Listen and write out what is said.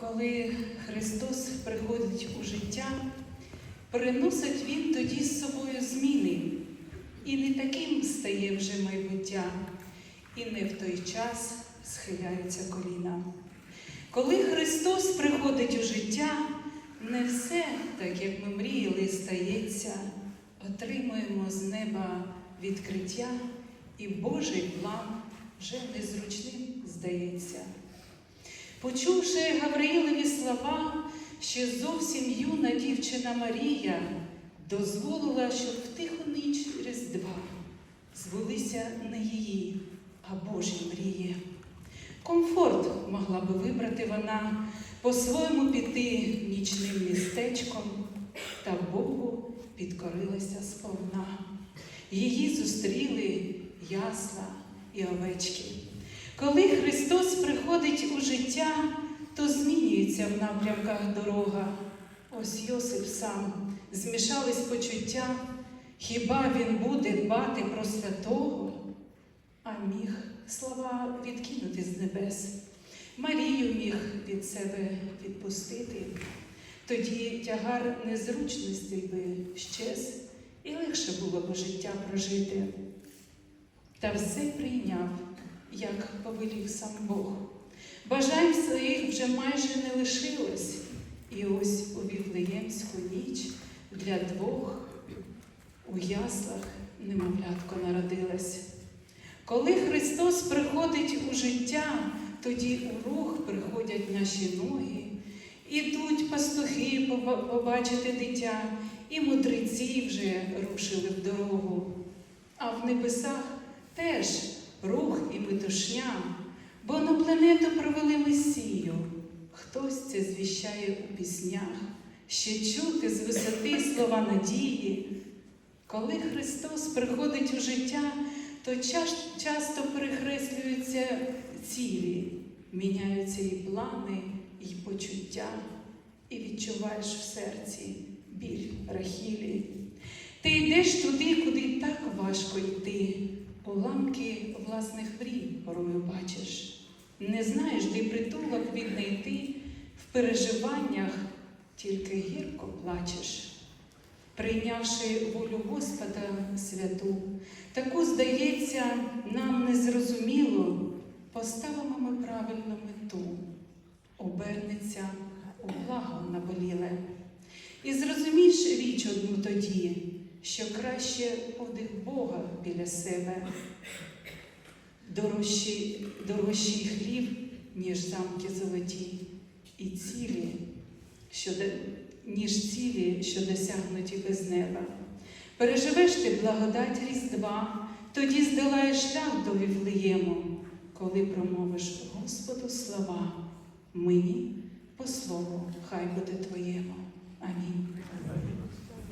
коли Христос приходить у життя, приносить Він тоді з собою зміни, і не таким стає вже майбуття, і не в той час схиляються коліна. Коли Христос приходить у життя, не все, так як ми мріяли, стається, отримуємо з неба відкриття, і Божий план вже незручним здається. Почувши Гавриїлеві слова, ще зовсім юна дівчина Марія дозволила, щоб в тиху ніч Різдва збулися не її, а Божі мрії. Комфорт могла би вибрати вона, по-своєму піти нічним містечком, та Богу підкорилася сповна. Її зустріли ясла і овечки. Коли Христос приходить у життя, то змінюється в напрямках дорога. Ось Йосип сам змішались почуття, хіба він буде дбати про святого, а міг слова відкинути з небес. Марію міг від себе відпустити. Тоді тягар незручностей би щез, і легше було б життя прожити. Та все прийняв, як повелів сам Бог. Бажань своїх вже майже не лишилось, і ось у Віфлеємську ніч для двох у яслах немовлятко народилась. Коли Христос приходить у життя, тоді у рух приходять наші ноги, ідуть пастухи побачити дитя, і мудреці вже рушили в дорогу. А в небесах теж рух і метушня, бо на планету провели Месію. Хтось це звіщає у піснях, ще чути з висоти слова надії. Коли Христос приходить у життя, то ча- часто перехреслюються цілі, міняються і плани, і почуття, і відчуваєш в серці біль Рахілі. Ти йдеш туди, куди так важко йти, уламки власних мрій порою бачиш. Не знаєш, де притулок віднайти, в переживаннях тільки гірко плачеш. Прийнявши волю Господа святу, таку, здається, нам незрозуміло, поставимо ми правильну мету, обернеться у благо наболіле. І зрозумієш річ одну тоді, що краще подих Бога біля себе, дорожчий, дорожчий хліб, ніж замки золоті, і цілі, що, ніж цілі, що досягнуті без неба. Переживеш ти благодать Різдва, тоді здолаєш шлях до Віфлеєму, коли промовиш Господу слова, мені по слову хай буде твоєму. Амінь.